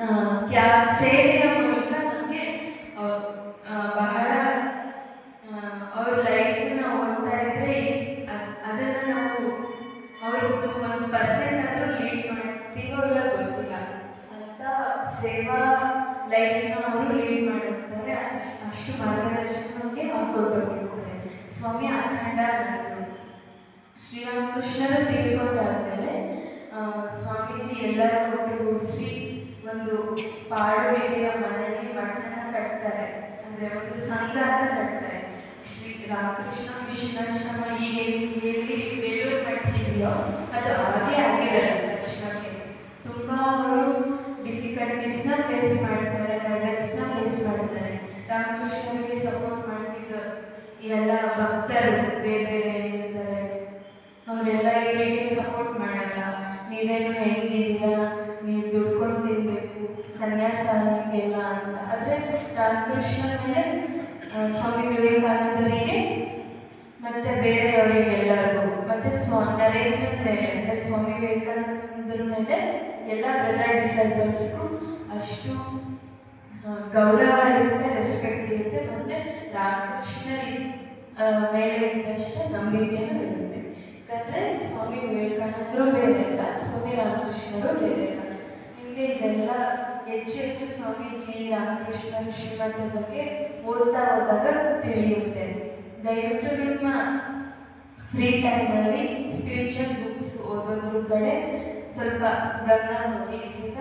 ಆ, ಕ್ಯಾ ಸೇವೆಯ ಮೂಲಕ ನಮಗೆ ಬಹಳ ಆ, ಅವ್ರ ಲೈಫನ್ನ ಓದ್ತಾ ಇದ್ರೆ ಅದ್- ಅದನ್ನ ನಾವು ಅವ್ರದ್ದು ಒಂದು ಪರ್ಸೆಂಟ್ ಆದರೂ ಲೀಡ್ ಮಾಡ್ತೀವೋ ಇಲ್ಲ ಗೊತ್ತಿಲ್ಲ ಅಂತ ಸೇವಾ ಲೈಫ್ನ ಅವರು ಲೀಡ್ ಮಾಡಿರ್ತಾರೆ ಅಷ್ಟ್- ಅಷ್ಟು ಮಾರ್ಗದರ್ಶನ ನಮಗೆ ಹಾಕೊಟ್ಟಿರ್ತಾರೆ ಸ್ವಾಮಿ ಅಖಂಡ ಅನ್ನೋದು ಶ್ರೀರಾಮಕೃಷ್ಣರು ತೀರ್ಕೊಂಡಾದ್ಮೇಲೆ ಒಂದು ಪಾಡುಬಿದಿಯ ಮನೆಯಲ್ಲಿ ಮಠನ ಕಟ್ತಾರೆ. ಅಂದರೆ ಒಂದು ಸಂಘ ಅಂತ ಕಟ್ತಾರೆ. ಶ್ರೀ ರಾಮಕೃಷ್ಣ ಮಿಷನಾಶ್ರಮ ಈಗ ಎಲ್ಲಿ ಬೇಲೂರು ಮಠ ಇದೆಯೋ ಅದು ಅವಾಗೇ ಆಗಿರಲ್ಲ ತಕ್ಷಣಕ್ಕೆ ತುಂಬ ಅವರು ಡಿಫಿಕಲ್ಟೀಸ್ನ ಫೇಸ್ ಮಾಡ್ತಾರೆ ಹರ್ಡಲ್ಸ್ನ ಫೇಸ್ ಮಾಡ್ತಾರೆ. ರಾಮಕೃಷ್ಣನಿಗೆ ಸಪೋರ್ಟ್ ಮಾಡ್ತಿದ್ದ ಎಲ್ಲ ಭಕ್ತರು, ಬೇರೆ ಇರ್ತಾರೆ ಅವರೆಲ್ಲ ಇವರಿಗೆ ಸಪೋರ್ಟ್ ಮಾಡಲ್ಲ. ನೀವೇನು ಸನ್ಯಾಸ ಅಂತ. ಆದರೆ ರಾಮಕೃಷ್ಣ ಮೇಲೆ ಸ್ವಾಮಿ ವಿವೇಕಾನಂದರಿಗೆ ಮತ್ತೆ ಬೇರೆಯವರಿಗೆಲ್ಲರಿಗೂ, ಮತ್ತೆ ಸ್ವಾ, ನರೇಂದ್ರ ಮೇಲೆ, ಅಂದರೆ ಸ್ವಾಮಿ ವಿವೇಕಾನಂದರ ಮೇಲೆ ಎಲ್ಲ ಬ್ರದರ್ ಡಿಸೈಬಲ್ಸ್ಗೂ ಅಷ್ಟು ಗೌರವ ಇರುತ್ತೆ ರೆಸ್ಪೆಕ್ಟ್ ಇರುತ್ತೆ, ಮತ್ತೆ ರಾಮಕೃಷ್ಣ ಮೇಲೆ ಇದ್ದಷ್ಟೇ ನಂಬಿಕೆನೂ ಇರುತ್ತೆ. ಯಾಕಂದರೆ ಸ್ವಾಮಿ ವಿವೇಕಾನಂದರು ಬೇರೆ ಇಲ್ಲ ಸ್ವಾಮಿ ರಾಮಕೃಷ್ಣರು ಬೇರೆ ಇಲ್ಲ ನಿಮಗೆ ಇದೆಲ್ಲ ಹೆಚ್ಚು ಹೆಚ್ಚು ಸ್ವಾಮೀಜಿ ರಾಮಕೃಷ್ಣ ಶ್ರೀಮಂತ ಬಗ್ಗೆ ಓದ್ತಾ ಹೋದಾಗ ತಿಳಿಯುತ್ತೆ. ದಯವಿಟ್ಟು ನಿಮ್ಮ ಫ್ರೀ ಟೈಮಲ್ಲಿ ಸ್ಪಿರಿಚುವಲ್ ಬುಕ್ಸ್ ಓದೋದ್ರ ಕಡೆ ಸ್ವಲ್ಪ ಗಮನ ಹೋಗಿ ಇದರಿಂದ